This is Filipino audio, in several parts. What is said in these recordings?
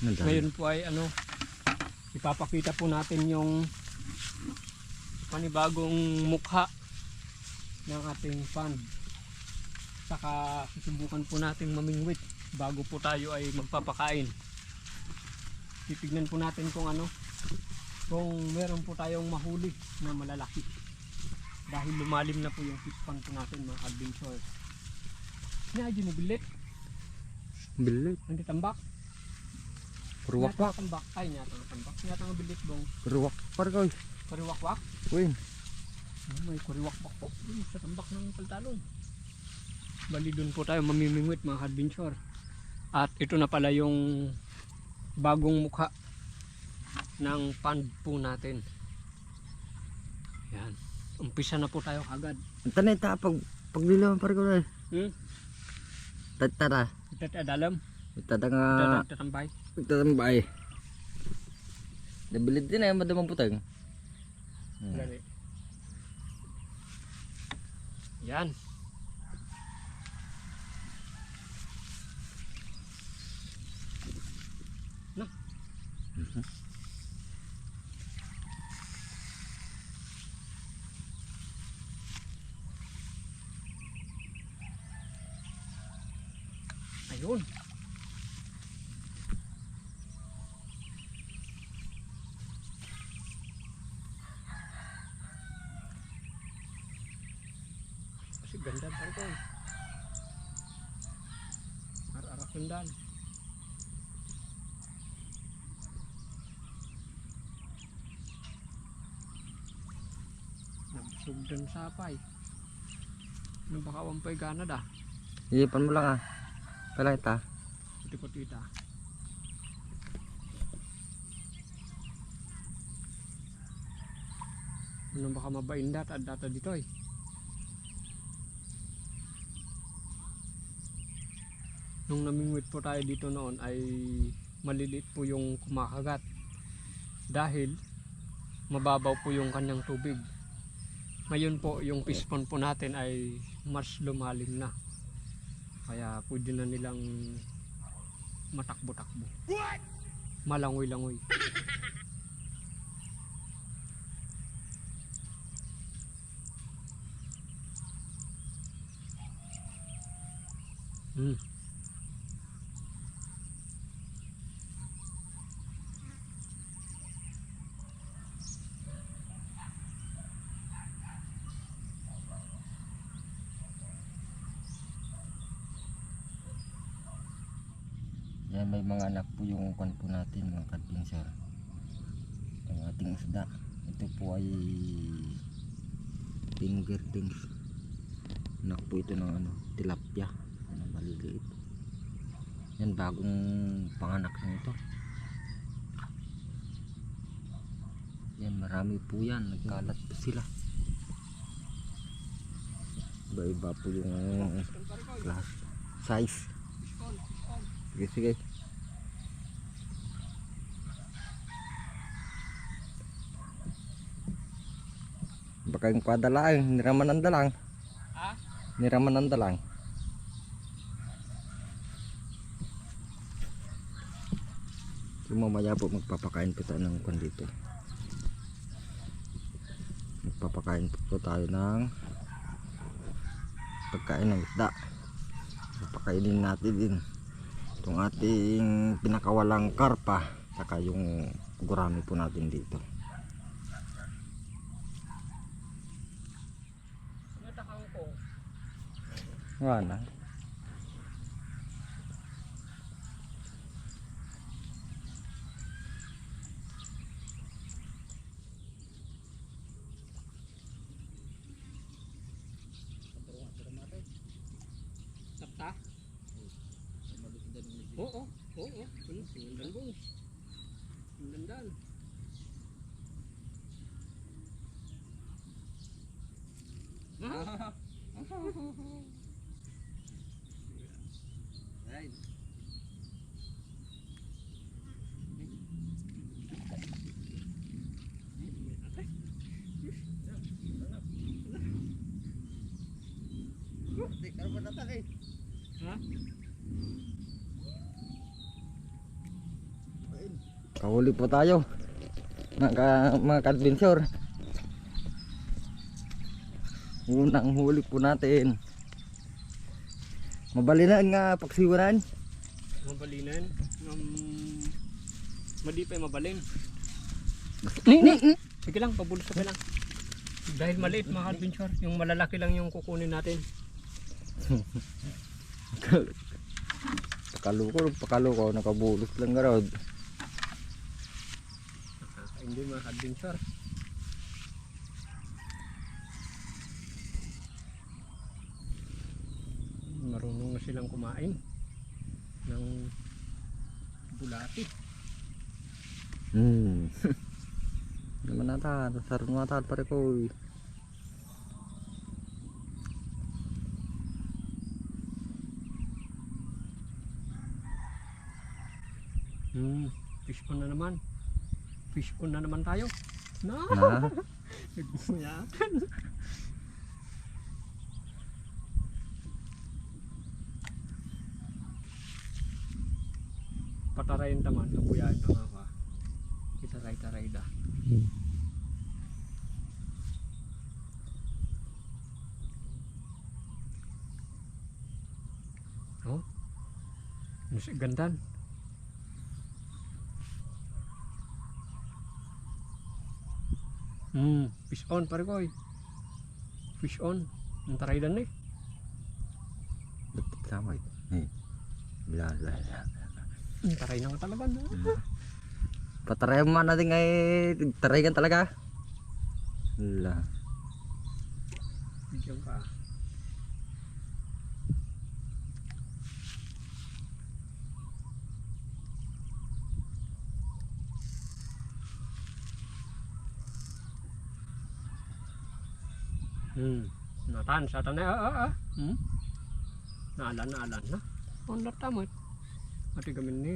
Nandun. Ngayon po ay ano, ipapakita po natin yung panibagong mukha ng ating fund. Saka susubukan po natin mamingwit bago po tayo ay magpapakain. Titignan po natin kung ano, kung meron po tayong mahuli na malalaki. Dahil lumalim na po yung fish pond po natin mga adventure. Nga, bilit. Bilit. Hindi tambak. Nga tambak. Ay, nyata nga tambak. Nyata nga bilit bong. Ruwak par koy. Kuriwak-wak. Win. Oh, may kuriwak-wak po. Sa tambak ng paltalon. Bali doon po tayo mamimingwit mga adventure. At ito na pala yung bagong mukha ng pond po natin. Yan. Umpisa na po tayo agad. Tanay ta pag paglilawan par koy. Hmm? Tatara. Ito dalam. Itada nga Ito tatambay. Tatambay. Nabilid din ay madamang putang. Hmm. Gani. Yan. Na. Ayun. Kasi ganda pa ito eh. Ar-arak sundan. Nabsugdan sapay. Ano baka wampay gana da? Ipan mo lang ah. Kala ita. Ito ko tita. Ano baka mabainda at data dito eh. Nung namingwit po tayo dito noon ay maliliit po yung kumakagat. Dahil mababaw po yung kanyang tubig. Ngayon po yung fish pond po natin ay mas lumalim na. Kaya pwede na nilang matakbo-takbo. Malangoy-langoy. Hmm. Yan may mga anak po yung kwan po natin mga kadpinsar. Ang ating isda. Ito po ay finger things. Anak po ito ng ano, tilapia. Ano, maliliit. Yan bagong panganak na ito. Yan marami po yan. Nagkalat po sila. Iba-iba po yung class, size. Sige, sige. Baka yung kwadalang, niraman ang dalang. Ha? Niraman ang dalang. So mamaya po magpapakain po tayo ng kwan dito. Magpapakain po, po tayo ng pagkain ng isda. Papakainin natin din itong ating pinakawalang karpa saka yung gurami po natin dito. Natakang ko. Wala. Sapta? Oo, oo, oo. Sundan bong. Sundan Ha? Kahuli po tayo. Mga, ka- mga kadventure. Unang huli po natin. Mabalinan nga paksiwanan. Mabalinan. Um, madi pa yung mabalin. Ni, ni, ni. Sige lang, pabulso ka lang. Dahil maliit mga adventure, yung malalaki lang yung kukunin natin. Pakaluko, pakaluko, nakabulos lang. Ah, hindi mga adventure. Marunong na silang kumain ng bulati. Hmm. Naman nata, sarun mata pare ko. Hmm, fish on na naman. Fish on na naman tayo. Na, Na, nagbuyakan. Patarayin taman, nabuyain pa nga ka. Itaray-taray da. Oh, Nasi gandan. Hmm, fish on pare ko. Fish on. Ang taray dan eh. ba't sama ito? Eh. Bla bla bla. Ang taray na nga talaga na. Pataray mo natin ngay taray kan talaga. La. Bigyan ka. Hmm. Natan sa tanay ah ah ah. Hmm. Naalan naalan na. On la tamat. Ati gamin ni.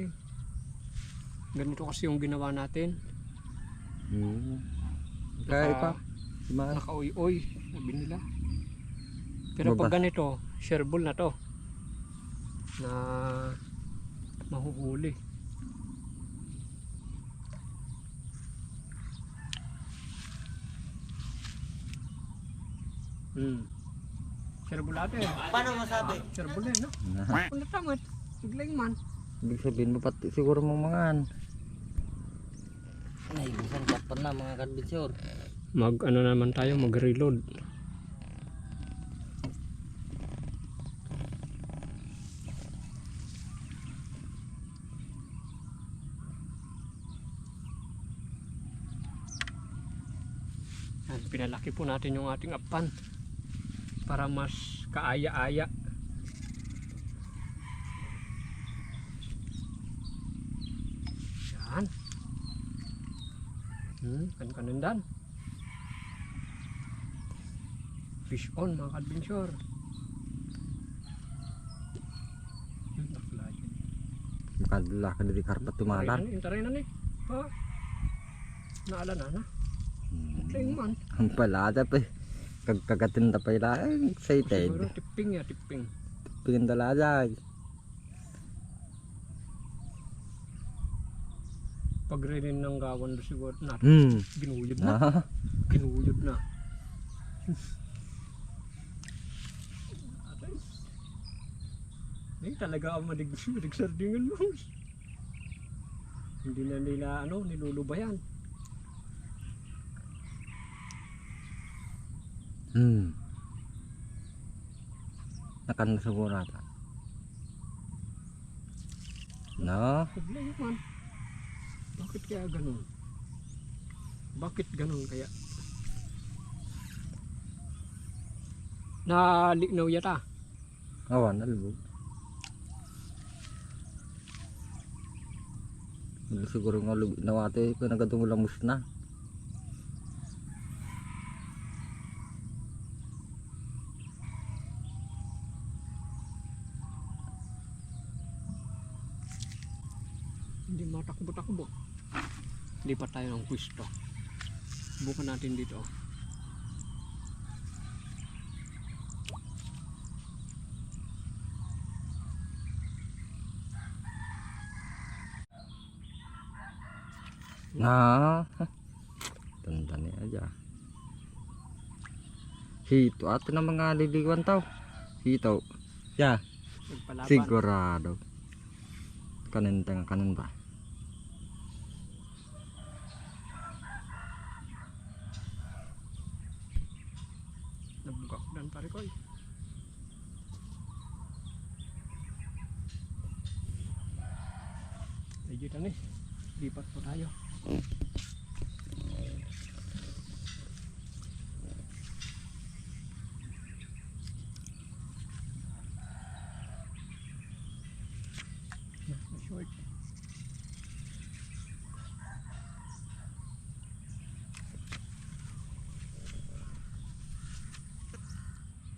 Ganito kasi yung ginawa natin. Hmm. Kaya pa. Mga Nakauy-uy, sabi nila. Pero Babas. pag ganito, shareable na to. Na mahuhuli. Hmm. Shareable ate. Paano masabi? Shareable eh, no? Kung natamad, biglang man. Ibig sabihin mo pati siguro mong mga an. Naibusan ka pa na mga kadbitsyor. Mag ano naman tayo, mag-reload. Yan, pinalaki po natin yung ating apan para mas kaaya-aya. Yan. Hmm, kan-kanandan. Fish on mga kadventure. Hmm, nakulay. Makadala ka diri karpat tumalan. Taray na, ni. Ha? Naala na na. Hmm. Ang palada pa. Kag kagatin ta pa ila. Excited. Siguro tipping ya, tipping. Pingin dalaja. Pag rin ng gawan do siguro na Hmm. ginuyod na. Ah. Ginuyod na. Ay, talaga ang madig sardingan mo. Hindi na nila ano, nilulubayan. Hmm. Nakan siguro nata. No. Problema man. Bakit kaya ganun? Bakit ganun kaya? Nalignaw yata. Awan nalubog. Hindi siguro nga lubog nawate ko nagadumulamos na. Hindi matakbo-takbo. Lipat tayo ng pwesto. Bukan natin dito. Nah. Ni aja. Hito ato na mga liliwan tao. Hito. Ya, sigurado. Kanin tanga kanin ba? Nabugak dan pare ko. eh. Medyo tani. Lipat po tayo. Short.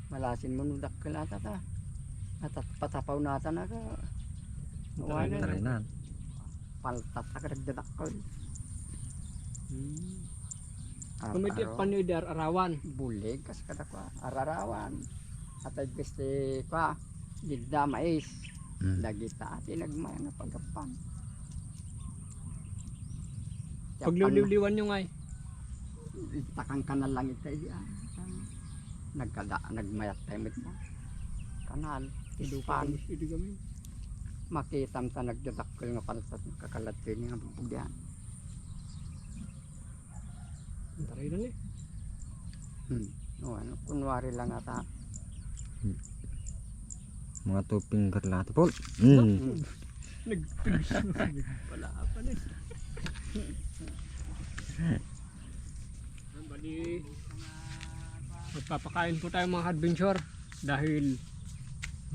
malasin mo nudak kalata ta at at patapaw nata na ka wala na Tarinan. paltat ka nagdadak ko Ah, kumiti aro. panidar arawan Bulig kas kada ko ararawan. At ay beste ko gidda mais. Mm. Dagita ati nagmay na pagkapan. pagliliwan nyo ngay takang kanal lang ito ah. Nagkada nagmayat tayo mo. Kanal. Hindi kami. Makitam ta nagdadakkel nga paltat kakalat niya nga bubugyan. Taray na ni. Hmm. O ano kunwari lang ata. Mga tuping karlata po. Mm. Hmm. Nagpilso. Wala pa ni. Bali, magpapakain po tayo mga adventure dahil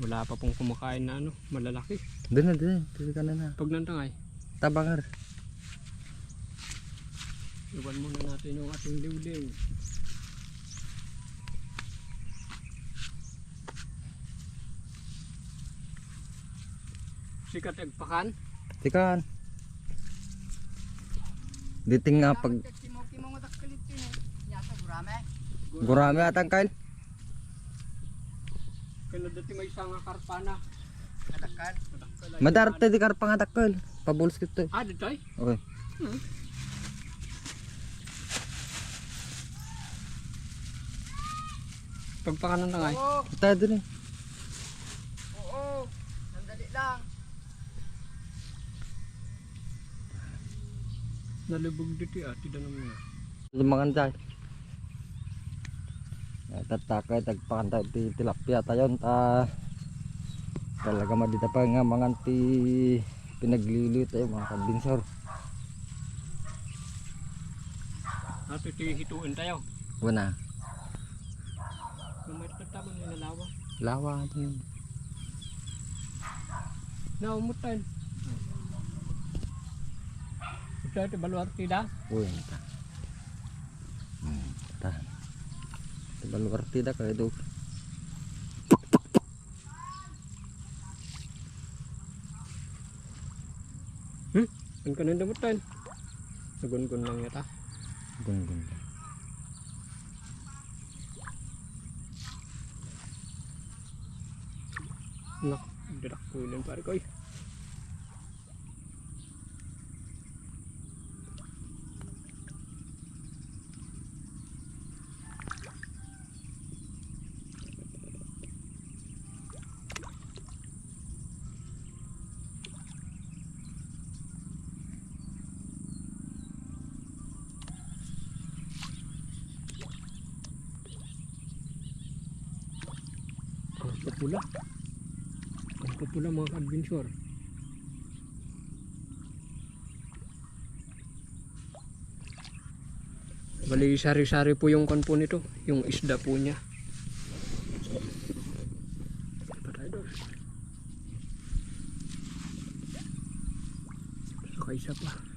wala pa pong kumakain na ano, malalaki. Dun na dun. Tuloy ka na na. Pag nantangay, Tabangar. iwan muna natin yung ating liwliw. Sikat agpakan. Tikan. Diting nga pag. Yata gurame. gurami atang kail. Kaya dati may isang karpana. Kadakkel. Madarte di kar pangatakal. Pabulos kito. Ah, dito ay? Okay. Pagpakanan na nga eh. Oo. Tayo dun eh. Oo. Sandali lang. Nalubog dito ah, tidan mo nga. Lumangan tayo. Tatakay tagpakan tayo ti tilapia tayo ta talaga madita pa nga mga ti pinaglili tayo mga kabinsor. Ato hituin tayo. Wana. Kung may tataman yung nalawa. Lawa din. Naumutan. Ito ito baluar tida. Uy, ta. Hmm, ta. Tibal partida ka ito. Ang kanin damutan. Nagun-gun lang yata. Gun gun. Nak, dadak ko yun pare ko eh. Ang pupula mga adventure. Bali, sari-sari po yung kan po nito. Yung isda po niya. Saka isa pa.